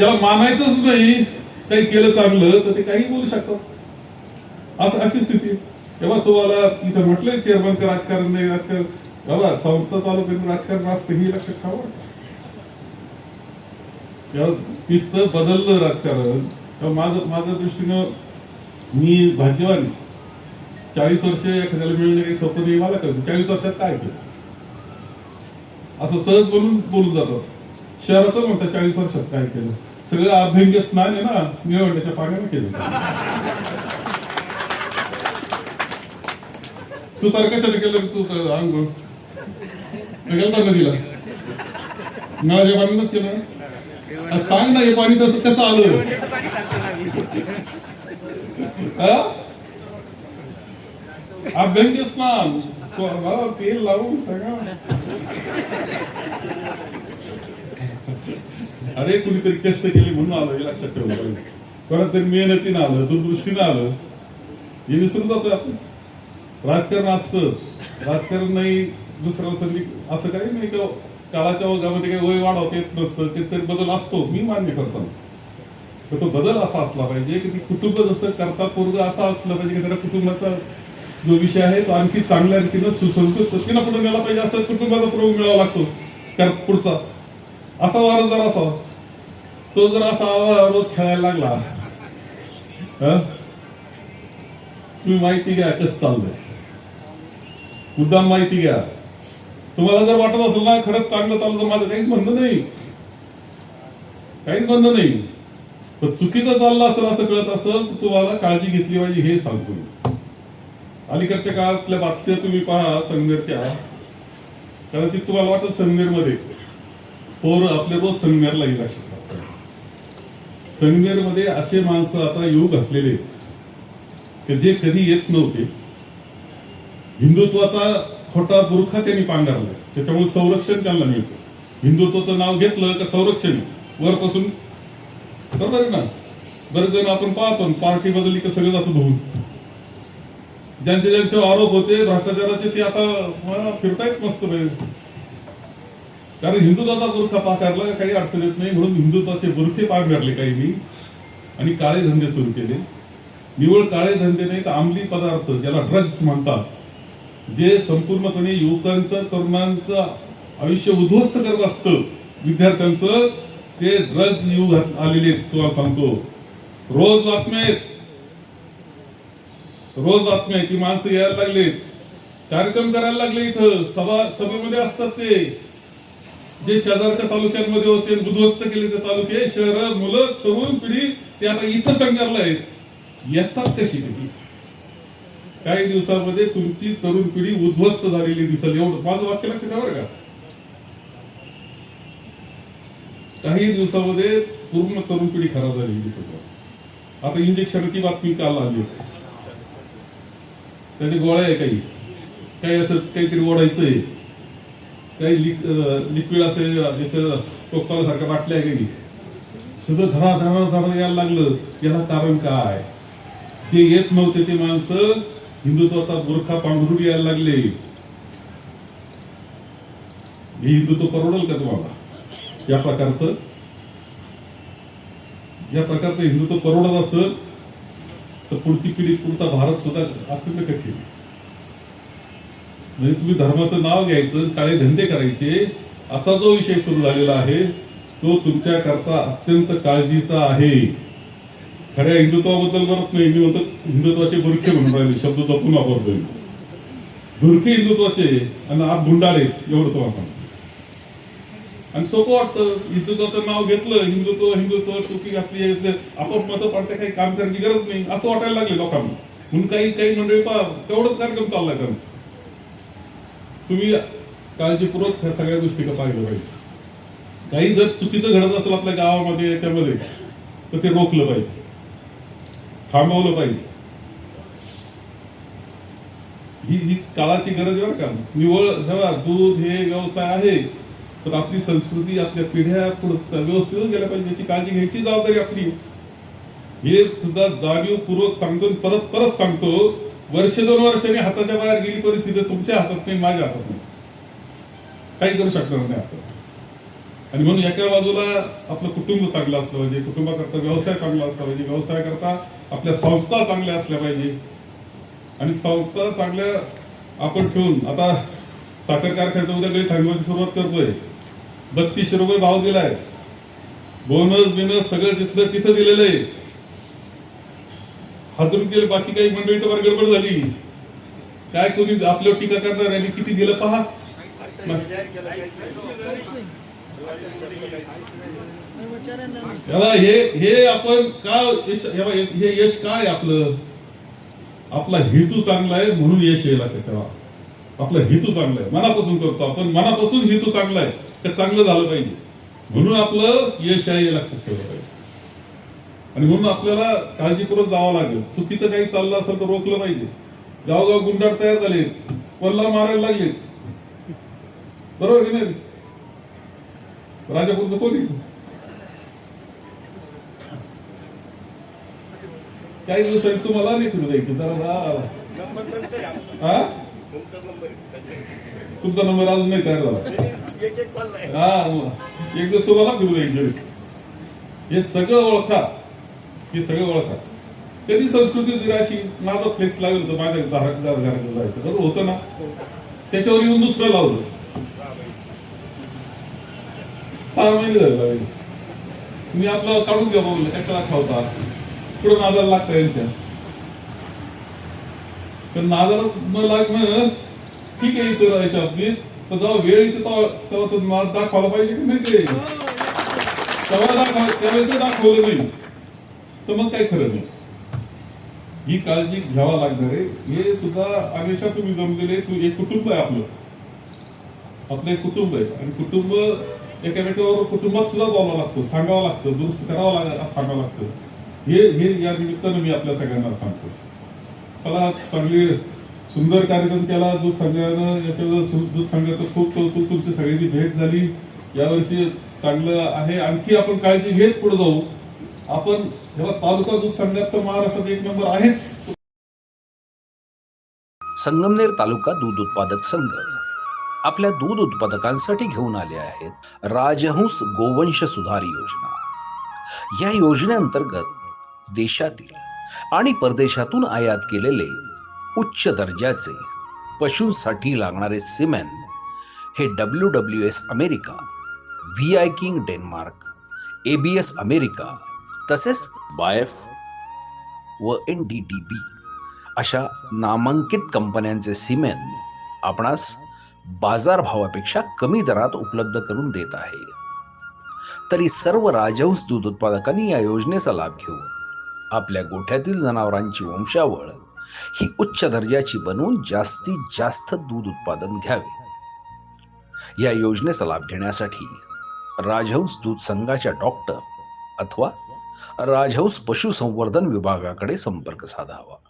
ज्याला मानायचंच नाही काही केलं चांगलं तर ते काही बोलू शकतात. असं अशी स्थिती आहे. तेव्हा तुम्हाला इथं म्हटलंय चेअरमन का राजकारण नाही राजकारण? बाबा संस्था चालू करून राजकारण असतं हे लक्षात ठेवा. तेव्हा बदललं राजकारण. तेव्हा माझं माझ्या दृष्टीनं मी भाग्यवान चाळीस वर्ष एखाद्याला मिळणे काही सोपं नाही मला कळतं. चाळीस वर्षात काय केलं असं सहज बोलून बोलून जातात. शहरात म्हणतात चाळीस वर्षात काय केलं? सगळं अभ्यंग स्नान आहे ना निळवंड्याच्या पाण्याने केलं सुतार कशाने केलं तू अंघोळ गेलता नदीला. नळाच्या पाण्यानंच केलं. सांग ना हे पाणी तसं कसं आलं? अभ्यंग स्नान तेल लावून सांगा अरे कुणीतरी कष्ट केली म्हणून आलं हे लक्षात ठेवलं पाहिजे कोणातरी मेहनतीनं आलं दूरदृष्टीनं आलं हे विसरून जातोय आपण. राजकारण असतं. राजकारण नाही दुसऱ्याला संधी असं काही नाही का काळाच्या ओघामध्ये काही वय वाढवता येत नसतं काहीतरी बदल असतो मी मान्य करतो. तर तो बदल असा असला पाहिजे की ती कुटुंब जसं करता पूर्ग असा असलं पाहिजे की त्याला कुटुंबाचा जो विषय आहे तो आणखी चांगल्या रीतीनं सुसंस्कृत पद्धतीनं पुढे गेला पाहिजे असं कुटुंबाचा प्रयोग मिळावा लागतो त्या पुढचा. असा वार असावा. तो जर असा रोज खेळायला लागला तुम्ही माहिती घ्या कसं चाललंय. मुद्दाम माहिती घ्या. तुम्हाला जर वाटत असेल ना खरंच चांगलं चाललं तर माझं काहीच म्हणणं नाही. काहीच म्हणणं नाही. पण चुकीचं चाललं असेल असं कळत असेल तर तुम्हाला काळजी घेतली पाहिजे हे सांगतो मी. अलीकडच्या काळातल्या बातम्या तुम्ही पहा संगमेरच्या. कदाचित तुम्हाला वाटत संगमेरमध्ये. पोर आपले रोज संगमेरला येईल संगमेरमध्ये असे माणसं आता येऊ घातलेले की जे कधी येत नव्हते. हिंदुत्वाचा खोटा बुरखा त्यांनी पांघरलाय. त्याच्यामुळे संरक्षण त्यांना मिळतं. हिंदुत्वाचं नाव घेतलं का संरक्षण? वरपासून. बरोबर आहे ना? बरेच जण आपण पाहतो पार्टी बदलली का सगळं जातो धुवून ज्यांचे ज्यांचे आरोप होते भ्रष्टाचाराचे ते आता फिरतायत मस्त कारण हिंदुत्वाचा बुरखा पाकारला का काही अडचण येत नाही. म्हणून हिंदुत्वाचे बुरखे पांघरले काही मी. आणि काळे धंदे सुरू केले. निवळ काळे धंदे नाही तर अंमली पदार्थ ज्याला ड्रग्ज म्हणतात जे संपूर्णपणे युवकांचं तरुणांचं आयुष्य उद्ध्वस्त करत असतं. विद्यार्थ्यांचं ते ड्रग्ज येऊ आलेले आहेत, तुम्हाला सांगतो. रोज बातम्या आहेत. रोज बातम्या आहेत, की माणसं यायला लागले कार्यक्रम करायला लागले इथं. सभा सभेमध्ये असतात ते. जे शेजारच्या तालुक्यांमध्ये होते उद्ध्वस्त केले ते तालुके शहर मुलं तरुण पिढी ते आता इथं संघाला आहेत. येतात कशी कधी काही दिवसामध्ये तुमची तरुण पिढी उद्ध्वस्त झालेली दिसेल. एवढं माझं वाक्य लक्षात ठेवा बरं का. काही दिवसामध्ये पूर्ण तरुण पिढी खराब झालेली दिसत आता इंजेक्शनची बातमी काल आली त्याचे गोळ्या आहे काही. काही असं काहीतरी ओढायचं आहे. काही लिक्विड असे याचं टोकासारख्या बाटल्या आहे काही सगळं धरा धरा धरा यायला लागलं याला कारण काय जे येत नव्हते ते माणसं हिंदुत्वाचा बुरखा पांघरून यायला लागले हे हिंदुत्व परवडेल का तुम्हाला या प्रकारचं या प्रकारचं हिंदुत्व परवडत असं तर पुढची पिढी पुढचा भारत सुद्धा अत्यंत कठीण आहे. म्हणजे तुम्ही धर्माचं नाव घ्यायचं काळे धंदे करायचे असा जो विषय सुरू झालेला आहे तो तुमच्या करता अत्यंत काळजीचा आहे. खऱ्या हिंदुत्वाबद्दल म्हणत नाही मी म्हणतो हिंदुत्वाचे बुरखे म्हणून राहिले शब्द जपून वापरतोय. बुरखे हिंदुत्वाचे आणि आत भुंडारे एवढं तुम्हाला सांगतो. आणि सोपं वाटतं हिंदुत्वाचं नाव घेतलं हिंदुत्व हिंदुत्व चुकी घातली इथलं आपोआप मतं पडते काही काम करायची गरज नाही असं वाटायला लागले लोकांना. म्हणून काही काही मंडळी पहा तेवढंच कार्यक्रम चाललाय त्यांचा. तुम्ही काळजीपूर्वक ह्या सगळ्या गोष्टी का पाहिलं पाहिजे? काही जर चुकीचं घडत असेल आपल्या गावामध्ये याच्यामध्ये तर ते रोखलं पाहिजे. थांबवलं पाहिजे. ही ही काळाची गरज आहे का. निवळ जेव्हा दूध हे व्यवसाय आहे तर आपली संस्कृती आपल्या पिढ्या पुढे व्यवस्थित गेल्या पाहिजे. याची काळजी घ्यायची जबाबदारी आपली. हे सुद्धा जाणीवपूर्वक सांगतो आणि परत परत सांगतो. वर्ष दोन वर्षांनी हाताच्या बाहेर गेली परिस्थिती तुमच्या हातात नाही माझ्या हातात नाही. काही करू शकणार नाही आपण. आणि म्हणून एका बाजूला आपलं कुटुंब चांगलं असलं पाहिजे कुटुंबाकरता व्यवसाय चांगला असला पाहिजे व्यवसाय करता आपल्या संस्था चांगल्या असल्या पाहिजे. आणि संस्था चांगल्या आपण ठेवून आता साखर कारखान्याचं उद्या काही थांबवायची सुरुवात करतोय. बत्तीसशे रुपये भाव दिलाय. बोनस बिनस सगळं तिथलं तिथं दिलेलं आहे. हातून केलं बाकी काही मंडळी तर गडबड झाली. काय कोणी आपल्यावर टीका करणार आणि किती दिलं पहा. याला हे हे आपण का हे यश काय आपलं? आपला हेतू चांगला आहे म्हणून यश यायला तेव्हा. आपला हेतू चांगला आहे. मनापासून करतो आपण. मनापासून हेतू चांगला आहे. ते चांगलं झालं पाहिजे. म्हणून आपलं यश आहे हे लक्षात ठेवलं पाहिजे. आणि म्हणून आपल्याला काळजीपूर्वक जावं लागेल. चुकीचं काही चाललं असेल तर रोखलं पाहिजे. गावगाव गुंडाळ तयार झाले पल्ला मारायला लागले. बरोबर की नाही? राजापूरचं कोणी काही दिवसांनी तुम्हाला नाही फिरू द्यायचं. जरा हा? तुमचा नंबर अजून नाही तयार झाला. हा एक दिवस तुम्हाला फिरू द्यायचं. हे सगळं ओळखा. हे सगळं ओळखा त्यांनी संस्कृती दिला अशी माझा फ्लेक्स लागेल होतं माझ्या घरात जायचं. बरोबर होतं ना. त्याच्यावर येऊन दुसरं लावलं. सहा महिने झाले मी आपलं काढून घ्या बोललं कशाला खावता? पुढे नादाला लागता यांच्या? पण नादाला न लागणं ठीक आहे इथं राहायच्या बाबतीत पण जेव्हा वेळ येते तेव्हा तेव्हा तो नाद दाखवायला पाहिजे की नाही ते? तेव्हा दाखवा त्यावेळेस दाखवलं नाही तर मग काय खरं नाही? ही काळजी घ्यावा लागणार आहे. हे सुद्धा अनेशा तुम्ही जमलेले तू एक कुटुंब आहे आपलं. आपलं एक कुटुंब आहे. आणि कुटुंब एकामेकावर कुटुंबात सुद्धा बोलावं लागतं सांगावं लागतं दुरुस्त करावं लाग सांगावं लागतं. हे हे या निमित्तानं मी आपल्या सगळ्यांना सांगतो. चला चांगली सुंदर कार्यक्रम केला. दूध संघानं याच्यावर दूध संघाचं खूप कौतुक तुमची सगळ्यांची भेट झाली. यावर्षी चांगलं आहे. आणखी आपण काळजी घेत पुढे जाऊ. आपण जेव्हा तालुका दूध संघात तर महाराष्ट्रात एक नंबर आहेच. संगमनेर तालुका दूध उत्पादक संघ. आपल्या दूध उत्पादकांसाठी घेऊन आले आहेत राजहंस गोवंश सुधार योजना. या योजनेअंतर्गत देशातील आणि परदेशातून आयात केलेले उच्च दर्जाचे पशूंसाठी लागणारे सिमेन हे W W S America V I King Denmark ABS America तसेच बायफ व एन डी डी बी अशा नामांकित कंपन्यांचे सिमेंट आपणास बाजारभावापेक्षा कमी दरात उपलब्ध करून देत आहे. तरी सर्व राजहंस दूध उत्पादकांनी या योजनेचा लाभ घेऊन आपल्या गोठ्यातील जनावरांची वंशावळ ही उच्च दर्जाची बनवून जास्तीत जास्त दूध उत्पादन घ्यावे. या योजनेचा लाभ घेण्यासाठी राजहंस दूध संघाच्या डॉक्टर अथवा राजहंस पशुसंवर्धन विभागाकडे संपर्क साधावा.